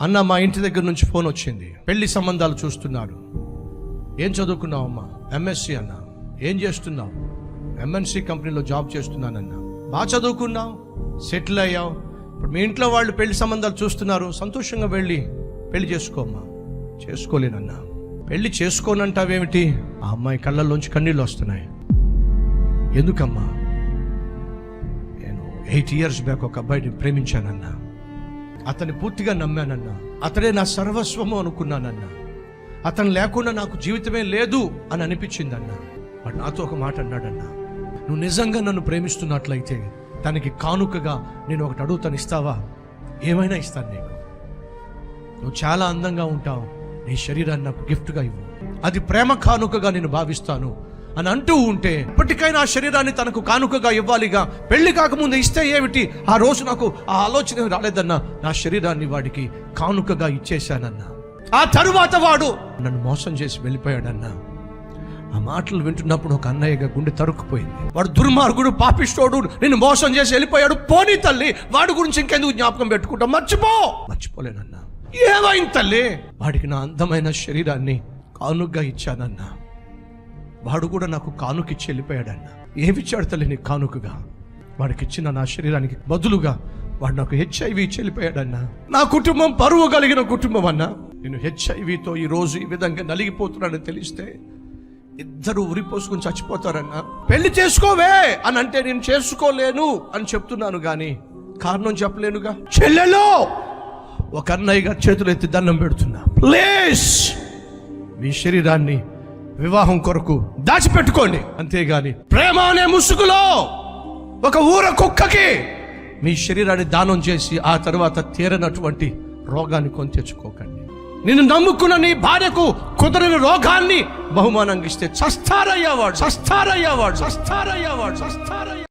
అన్న మా ఇంటి దగ్గర నుంచి ఫోన్ వచ్చింది. పెళ్ళి సంబంధాలు చూస్తున్నారు ఏం చదువుకున్నావు అమ్మా ఎంఎస్సి అన్న. ఏం చేస్తున్నావు? ఎంఎన్సి కంపెనీలో జాబ్ చేస్తున్నానన్నా. బాగా చదువుకున్నావు? సెటిల్ అయ్యావు? ఇప్పుడు మీ ఇంట్లో వాళ్ళు పెళ్ళి సంబంధాలు చూస్తున్నారు. సంతోషంగా వెళ్ళి పెళ్ళి చేసుకోమ్మా. చేసుకోలేనన్నా. పెళ్ళి చేసుకోనంటావేమిటి? ఆ అమ్మాయి కళ్ళల్లోంచి కన్నీళ్ళు వస్తున్నాయి. ఎందుకమ్మా? నేను ఎయిట్ ఇయర్స్ బ్యాక్ ఒక అబ్బాయిని ప్రేమించానన్నా. అతన్ని పూర్తిగా నమ్మానన్నా. అతడే నా సర్వస్వము అనుకున్నానన్నా. అతను లేకుండా నాకు జీవితమే లేదు అని అనిపించిందన్న. వాడు నాతో ఒక మాట అన్నాడన్నా. నువ్వు నిజంగా నన్ను ప్రేమిస్తున్నట్లయితే తనకి కానుకగా నేను ఒకటి అడుగుతాను ఇస్తావా? ఏమైనా ఇస్తాను నీకు. నువ్వు చాలా అందంగా ఉంటావు. నీ శరీరాన్ని నాకు గిఫ్ట్గా ఇవ్వు. అది ప్రేమ కానుకగా నేను భావిస్తాను. అని అంటూ ఉంటే ఇప్పటికైనా ఆ శరీరాన్ని తనకు కానుకగా ఇవ్వాలిగా. పెళ్ళి కాకముందు ఇస్తే ఏమిటి? ఆ రోజు నాకు ఆ ఆలోచన రాలేదన్నా. నా శరీరాన్ని వాడికి కానుకగా ఇచ్చేశానన్నా. ఆ తరువాత వాడు నన్ను మోసం చేసి వెళ్ళిపోయాడన్నా. ఆ మాటలు వింటున్నప్పుడు ఒక అన్నయ్యగా గుండె తరుక్కుపోయింది. వాడు దుర్మార్గుడు పాపిష్టోడు నిన్ను మోసం చేసి వెళ్ళిపోయాడు. పోనీ తల్లి వాడి గురించి ఇంకెందుకు జ్ఞాపకం పెట్టుకుంటాం మర్చిపో! మర్చిపోలేనన్నా. ఏమైంది తల్లి? వాడికి నా అందమైన శరీరాన్ని కానుగ్గా ఇచ్చానన్నా. వాడు కూడా నాకు కానుకిచ్చి వెళ్ళిపోయాడన్న. ఏమిచ్చాడు తల్లి నీకు కానుకగా? వాడికి ఇచ్చిన నా శరీరానికి బదులుగా వాడు నాకు హెచ్ఐవి ఇచ్చి వెళ్ళిపోయాడన్న. నా కుటుంబం పరువు కలిగిన కుటుంబం అన్నా. నేను హెచ్ఐవితో ఈ రోజు ఈ విధంగా నలిగిపోతున్నానని తెలిస్తే ఇద్దరు ఉరిపోసుకుని చచ్చిపోతారన్నా. పెళ్ళి చేసుకోవే అని అంటే నేను చేసుకోలేను అని చెప్తున్నాను కానీ కారణం చెప్పలేనుగా? చెల్లెలో! ఒక అన్నయ్యగా చేతులు ఎత్తి దండం పెడుతున్నా. ప్లీజ్! మీ శరీరాన్ని వివాహం కొరకు దాచిపెట్టుకోండి. అంతేగాని ప్రేమ అనే ముసుగులో ఒక ఊర కుక్కకి మీ శరీరాన్ని దానం చేసి ఆ తర్వాత తీరనటువంటి రోగాన్ని కొని తెచ్చుకోకండి. నిన్ను నమ్ముకున్న నీ భార్యకు కుదరని రోగాన్ని బహుమానంగా ఇస్తే చస్తారయ్యావాడు చస్తారయ్యావాడు చస్తారయ్యావాడు చస్తారయ్యా